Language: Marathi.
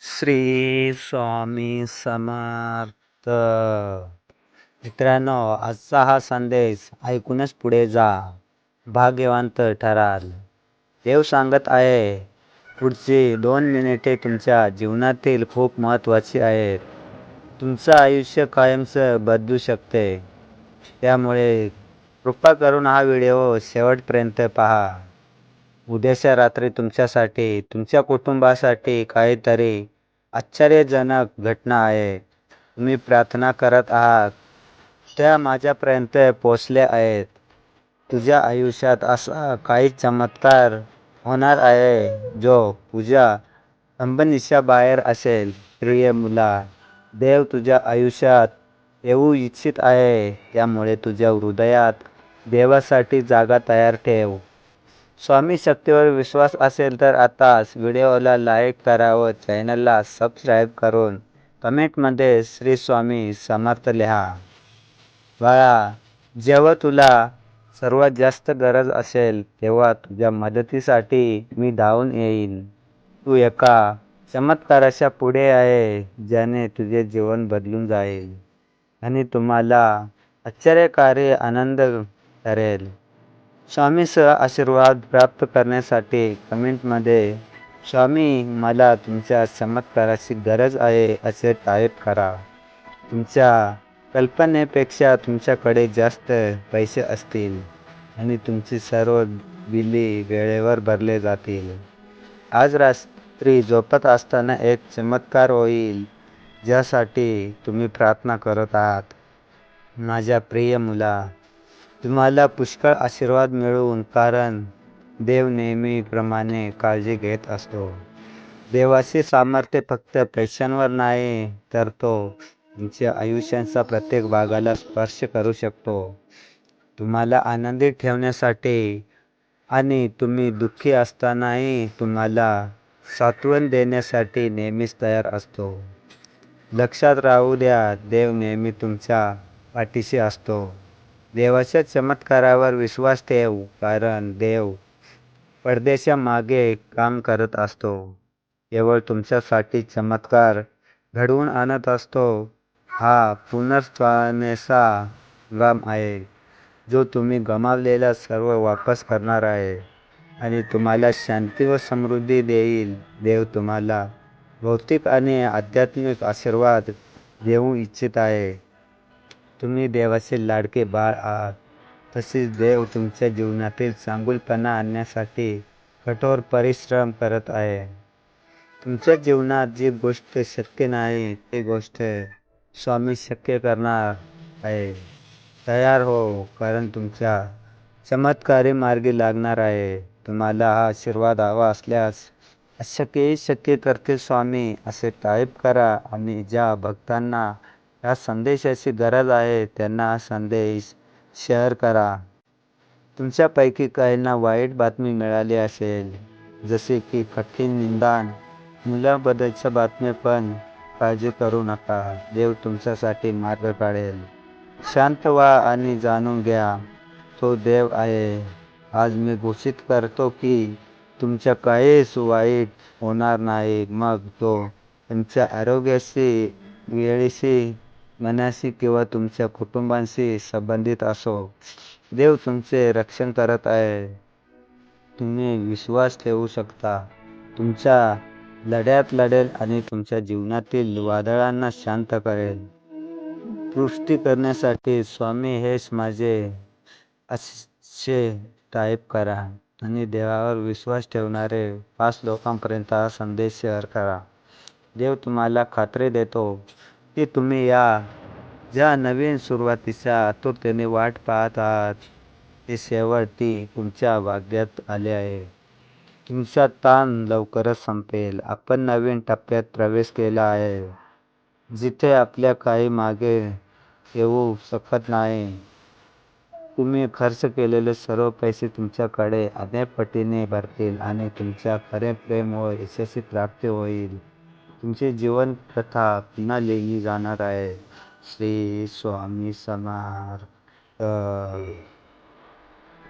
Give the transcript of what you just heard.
श्री स्वामी समर्थ. मित्रांनो आजचा हा संदेश ऐकूनच पुढे जा. भाग्यवंत ठराल. देव सांगत आहे पुढची दोन मिनिटे तुमच्या जीवनातील खूप महत्त्वाची आहेत. तुमचं आयुष्य कायमचं बदलू शकते. त्यामुळे कृपा करून हा व्हिडिओ शेवटपर्यंत पहा. उद्याच्या रात्री तुमच्यासाठी तुमच्या कुटुंबासाठी काहीतरी आश्चर्यजनक घटना आहे. तुम्ही प्रार्थना करत आहात. त्या माझ्यापर्यंत पोचल्या आहेत. तुझ्या आयुष्यात असा काही चमत्कार होणार आहे जो तुझ्या कंपनीच्या बाहेर असेल. प्रिय मुला देव तुझ्या आयुष्यात येऊ इच्छित आहे. त्यामुळे तुझ्या हृदयात देवासाठी जागा तयार ठेव. स्वामी शक्तीवर विश्वास असेल तर आताच व्हिडिओला लाईक करा व चॅनलला सबस्क्राईब करून कमेंटमध्ये श्री स्वामी समर्थ लिहा. बाळा जेव्हा तुला सर्वात जास्त गरज असेल तेव्हा तुझ्या मदतीसाठी मी धावून येईन. तू एका चमत्काराच्या पुढे आहे ज्याने तुझे जीवन बदलून जाईल आणि तुम्हाला आश्चर्यकारी आनंद ठरेल स्वामीसह आशीर्वाद प्राप्त करण्यासाठी कमेंटमध्ये स्वामी मला तुमच्या चमत्काराची गरज आहे असे टाईप करा. तुमच्या कल्पनेपेक्षा तुमच्याकडे जास्त पैसे असतील आणि तुमची सर्व बिले वेळेवर भरले जातील. आज रात्री झोपत असताना एक चमत्कार होईल ज्यासाठी तुम्ही प्रार्थना करत आहात. माझ्या प्रिय मुला तुम्हाला पुष्कळ आशीर्वाद मिळवून कारण देव नेहमीप्रमाणे काळजी घेत असतो. देवाचे सामर्थ्य फक्त पैशांवर नाही तर तो तुमच्या आयुष्याचा प्रत्येक भागाला स्पर्श करू शकतो. तुम्हाला आनंदी ठेवण्यासाठी आणि तुम्ही दुःखी असतानाही तुम्हाला सात्वन देण्यासाठी नेहमीच तयार असतो. लक्षात राहू द्या देव नेहमी तुमच्या पाठीशी असतो. देवाच्या चमत्कारावर विश्वास ठेव कारण देव पडद्याच्या मागे काम करत असतो. केवळ तुमच्यासाठी चमत्कार घडवून आणत असतो. हा पुनर्स्थापनेचा काम आहे जो तुम्ही गमावलेला सर्व वापस करणार आहे. आणि तुम्हाला शांती व समृद्धी देईल. देव तुम्हाला भौतिक आणि आध्यात्मिक आशीर्वाद देऊ इच्छित आहे. तुम्ही देवाचे लाडके बाळ आहात. तसेच देव तुमच्या जीवनातील चांगुलपणा आणण्यासाठी कठोर परिश्रम करत आहे. तुमच्या जीवनात जी गोष्ट शक्य नाही ती गोष्ट स्वामी शक्य करणार आहे. तयार हो कारण तुमच्या चमत्कारी मार्गी लागणार आहे. तुम्हाला हा आशीर्वाद हवा असल्यास अशक्यही शक्य करतील स्वामी असे टाईप करा आणि ज्या भक्तांना ह्या संदेशाची गरज आहे त्यांना हा संदेश शेअर करा. तुमच्यापैकी काहींना वाईट बातमी मिळाली असेल जसे की कठीण निंदान मुलाबद्दलच्या बातम्या पण काळजी करू नका. देव तुमच्यासाठी मार्ग काढेल. शांत व्हा आणि जाणून घ्या तो देव आहे. आज मी घोषित करतो की तुमच्या काहीच वाईट होणार नाही. मग तो तुमच्या आरोग्याशी वेळेशी मनाशी किंवा तुमच्या कुटुंबाशी संबंधित असो. देव तुमचे रक्षण करत आहे. तुम्ही विश्वास ठेवू शकता. तुमच्या लढ्यात लढेल आणि तुमच्या जीवनातील वादळांना शांत करेल. पुष्टी करण्यासाठी स्वामी हेच माझे असे टाईप करा आणि देवावर विश्वास ठेवणारे पाच लोकांपर्यंत हा संदेश शेअर करा. देव तुम्हाला खात्री देतो. की तुम्ही या. ज्या नवीन सुरुवातीच्या आतुरतेने वाट पाहत आहात ते शेवटी तुमच्या भाग्यात आले आहे. तुमचा ताण लवकरच संपेल. आपण नवीन टप्प्यात प्रवेश केला आहे. जिथे आपल्या काही मागे येऊ शकत नाही. तुम्ही खर्च केलेले सर्व पैसे तुमच्याकडे अनेक पटीने भरतील आणि तुमच्या खरे प्रेम व यशस्वी प्राप्ती होईल. तुमची जीवन कथा पुन्हा लिहिली जाणार आहे. श्री स्वामी समर्थ